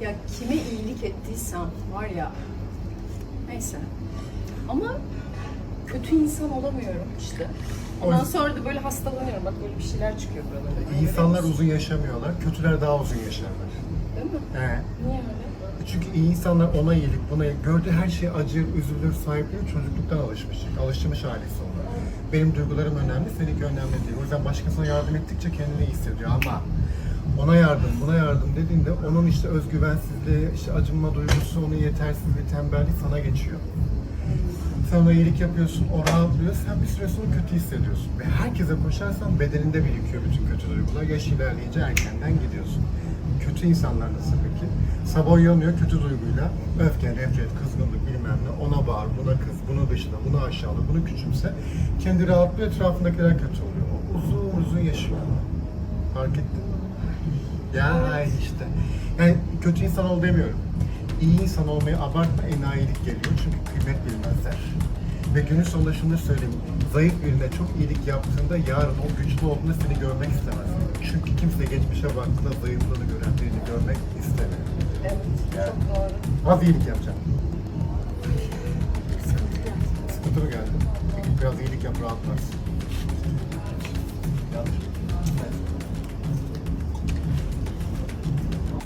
Ya kime iyilik ettiysem var ya. Neyse. Ama kötü insan olamıyorum işte. Ondan sonra da böyle hastalanıyorum. Bak böyle bir şeyler çıkıyor buralara. İnsanlar uzun yaşamıyorlar, kötüler daha uzun yaşarlar. Değil mi? He. Niye öyle? Çünkü iyi insanlar ona iyilik, buna iyilik. Gördüğü her şeye acır, üzülür, sahiplenir. Çocukluktan alışmış. Alışmış ailesi ona. Benim duygularım önemli, seninki önemli değil. O yüzden başkasına yardım ettikçe kendini iyi hissediyor ama ona yardım, buna yardım dediğinde onun işte özgüvensizliği, işte acınma duygusu, onun yetersizliği, tembelliği sana geçiyor. Sen ona iyilik yapıyorsun, o rahatlıyor, sen bir süre sonra kötü hissediyorsun. Ve herkese koşarsan bedeninde birikiyor bütün kötü duygular. Yaş ilerleyince erkenden gidiyorsun. Kötü insanlar nasıl peki? Sabah uyanıyor kötü duyguyla. Öfke, nefret, kızgınlık bilmem ne. Ona bağır, buna kız, bunu dışla, bunu aşağıla, bunu küçümse. Kendi rahatlıyor, etrafındakiler kötü oluyor. O uzun uzun yaşıyor. Fark ettin mi? Ya işte. Yani kötü insan ol demiyorum. İyi insan olmayı abartma enayilik geliyor çünkü kıymet bilmezler. Ve günün sonunda şunu söyleyeyim. Zayıf birine çok iyilik yaptığında yarın o güçlü olduğunda seni görmek istemez. Çünkü kimse geçmişe baktığında zayıflığını gören birini görmek istemiyor. Evet. Yani. Çok doğru. Az iyilik yapacağım. Sıkıntı mı geldi? Biraz iyilik yap rahatlarsın.